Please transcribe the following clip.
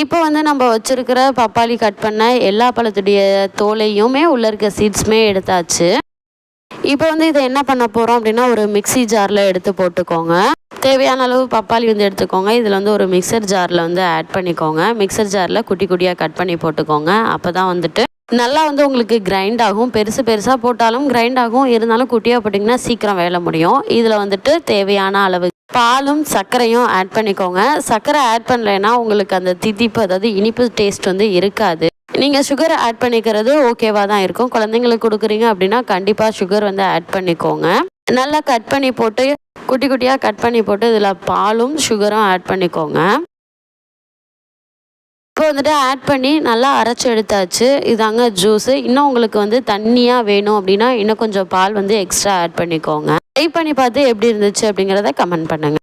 இப்போ வந்து நம்ம வச்சுருக்கிற பப்பாளி கட் பண்ண எல்லா பழத்துடைய தோலையுமே உள்ளே இருக்க சீட்ஸுமே எடுத்தாச்சு. இப்போ வந்து இதை என்ன பண்ண போகிறோம் அப்படின்னா ஒரு மிக்ஸி ஜாரில் எடுத்து போட்டுக்கோங்க. தேவையான அளவு பப்பாளி வந்து எடுத்துக்கோங்க. இதில் வந்து ஒரு மிக்சர் ஜாரில் வந்து ஆட் பண்ணிக்கோங்க. மிக்சர் ஜாரில் குட்டி குட்டியாக கட் பண்ணி போட்டுக்கோங்க. அப்போ தான் வந்துட்டு நல்லா வந்து உங்களுக்கு கிரைண்ட் ஆகும். பெருசு பெருசாக போட்டாலும் கிரைண்ட் ஆகும். இருந்தாலும் குட்டியாக போட்டிங்கன்னா சீக்கிரம் வேலை முடியும். இதில் வந்துட்டு தேவையான அளவு பாலும் சர்க்கரையும் ஆட் பண்ணிக்கோங்க. சர்க்கரை ஆட் பண்ணலைன்னா உங்களுக்கு அந்த திதிப்பு அதாவது இனிப்பு டேஸ்ட் வந்து இருக்காது. நீங்கள் சுகர் ஆட் பண்ணிக்கிறது ஓகேவாக தான் இருக்கும். குழந்தைங்களுக்கு கொடுக்குறீங்க அப்படின்னா கண்டிப்பாக சுகர் வந்து ஆட் பண்ணிக்கோங்க. நல்லா கட் பண்ணி போட்டு குட்டி குட்டியாக கட் பண்ணி போட்டு இதில் பாலும் சுகரும் ஆட் பண்ணிக்கோங்க. வந்துட்டு ஆட் பண்ணி நல்லா அரைச்சி எடுத்தாச்சு. இதாங்க ஜூஸு இன்னும் உங்களுக்கு வந்து தண்ணியாக வேணும் அப்படின்னா இன்னும் கொஞ்சம் பால் வந்து எக்ஸ்ட்ரா ஆட் பண்ணிக்கோங்க. ட்ரை பண்ணி பார்த்து எப்படி இருந்துச்சு அப்படிங்கிறத கமெண்ட் பண்ணுங்கள்